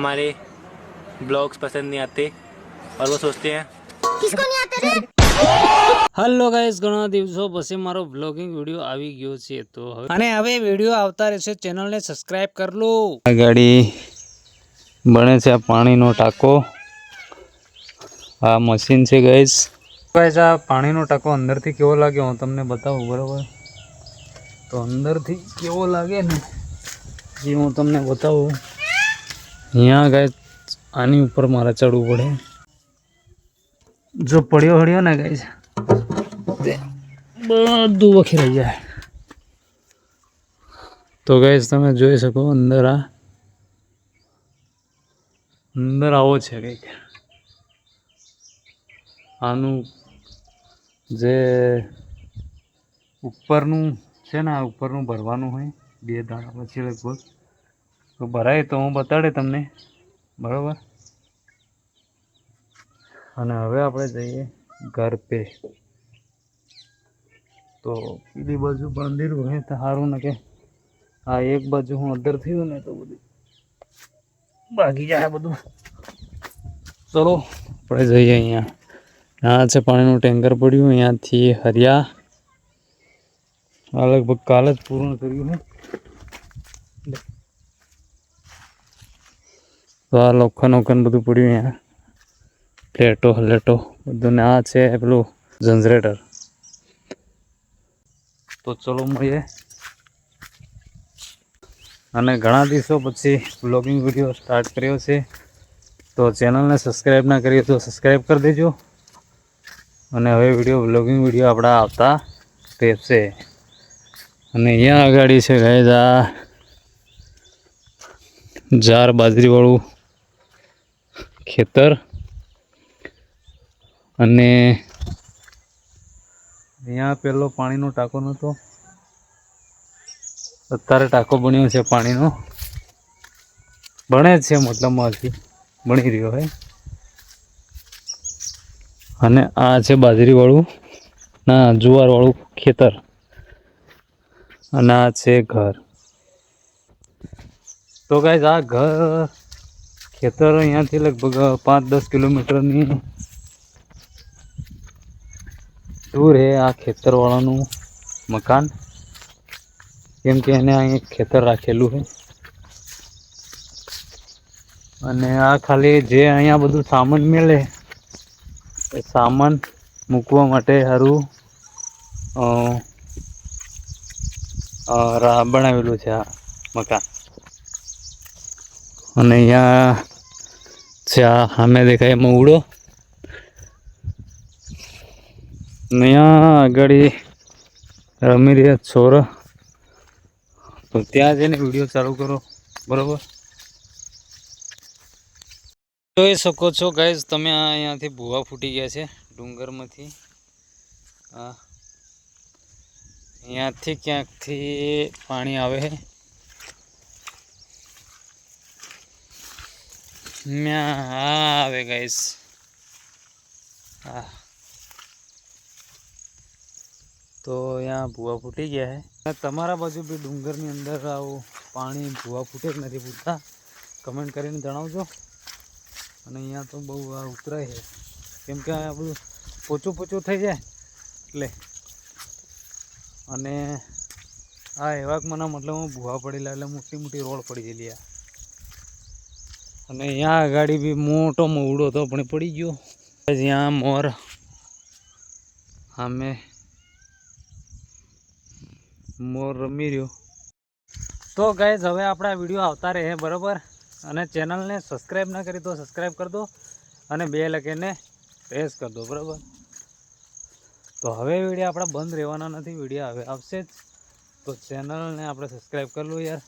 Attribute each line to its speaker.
Speaker 1: हमारे ब्लॉग्स पसंद नहीं आते और वो सोचते हैं
Speaker 2: किसको नहीं आते रे
Speaker 3: હલો ગાઈસ ઘણા દિવસો પછી મારો બ્લોગિંગ વિડીયો આવી ગયો છે તો હવે અને હવે વિડીયો આવતા રહેશે ચેનલને સબસ્ક્રાઇબ કર લો આ ગાડી બને છે આ પાણીનો ટાંકો આ મશીન છે ગાઈસ ગાઈસ આ પાણીનો ટાંકો અંદરથી કેવો લાગે હું તમને બતાવું બરાબર તો અંદરથી કેવો લાગે ને એ હું તમને બતાવું અહીંયા ગાય આની ઉપર મારે ચડવું પડે. જો પડ્યો હળ્યો ને ગાય બધું વખેરાઈ જાય. તો ગાઈસ તમે જોઈ શકો અંદર આ. અંદર આવો છે કંઈક. આનું જે ઉપરનું છે ને આ ઉપરનું ભરવાનું હોય બે દાણા પછી લગભગ. તો ભરાય તો હું બતાડે તમને. બરાબર? અને હવે આપણે જઈએ ઘર પે. તો પેલી બાજુ મંદિર હોય તો સારું ને કે? આ એક બાજુ હું અંદર થયું ને તો બધું ભાગી જાય બધું. ચલો, આપણે જઈએ અહીંયા. આ છે પાણીનું ટેન્કર પડ્યું, અહીંયાથી હરિયા. લગભગ કાલ જ પૂર્ણ કર્યું છે તો આ લોખંડ ઓખંડ બધું પડ્યું અહીંયા. પ્લેટો હલેટો બધું ને આ છે પેલું જનરેટર તો ચલો મળીએ. અને ઘણા દિવસો પછી બ્લોગિંગ વીડિયો સ્ટાર્ટ કર્યો છે. તો ચેનલને સબસ્ક્રાઈબ ના કરીએ તો સબસ્ક્રાઈબ કરી દેજો. અને હવે વીડિયો બ્લોગિંગ વીડિયો આપણા આવતા રહેશે. અને અહીંયા આગળ છે ગાય આ જાર બાજરીવાળું ખેતર અને અહીંયા પેલો પાણીનો ટાંકો નહોતો અત્યારે ટાંકો બન્યો છે પાણીનો. ભણે છે મતલબમાં હજી બની રહ્યો હોય અને આ છે બાજરીવાળું, ના, જુવારવાળું ખેતર. અને આ છે ઘર. તો ગાઈઝ આ ઘર ખેતર અહીંયાથી લગભગ પાંચ દસ કિલોમીટરની દૂર હે આ ખેતરવાળાનું મકાન. કેમ કે એને અહીં ખેતર રાખેલું છે અને આ ખાલી જે અહીંયા બધું સામાન મળે એ સામાન મૂકવા માટે સારું બનાવેલું છે આ મકાન. અને અહીંયા છે, આ સામે દેખાય એમાં ઉડો અહીંયા આગળ રમી રહ્યા છોરો. તો ત્યાં જઈને વીડિયો ચાલુ કરો, બરોબર? જોઈ શકો છો ગાઈઝ તમે અહીંયાથી ભૂવા ફૂટી ગયા છે, ડુંગરમાંથી. હા અહીંયાથી ક્યાંકથી પાણી આવે છે મ્યા આ આવે ગાઈઝ હા. તો અહીંયા ભૂવા ફૂટી ગયા છે તમારા બાજુ બી ડુંગરની અંદર આવું પાણી ભૂવા ફૂટે જ નથી ફૂટતા. કમેન્ટ કરીને જણાવજો. અને અહીંયા તો બહુ આ ઉતરાય છે. કેમ કે આ બધું પોચું પોચું થઈ જાય. એટલે. અને આ એવા મને મતલબ ભૂવા પડેલા એટલે મોટી મોટી રોડ પડી ગયેલી આ. અને અહીંયા ગાડી બી મોટો મોવડો હતો, પણ પડી ગયો. ત્યાં મોર સામે મોર રમી રહ્યો. તો ગાઈઝ હવે આપણા વીડિયો આવતા રહે, બરાબર? અને ચેનલને સબસ્ક્રાઈબ ના કરી તો સબસ્ક્રાઈબ કરી દો અને બે લખીને પ્રેસ કરી દો, બરાબર? તો હવે વીડિયો આપણા બંધ રહેવાના નથી વીડિયો હવે આવશે જ. તો ચેનલને આપણે સબસ્ક્રાઈબ કરી લો યાર.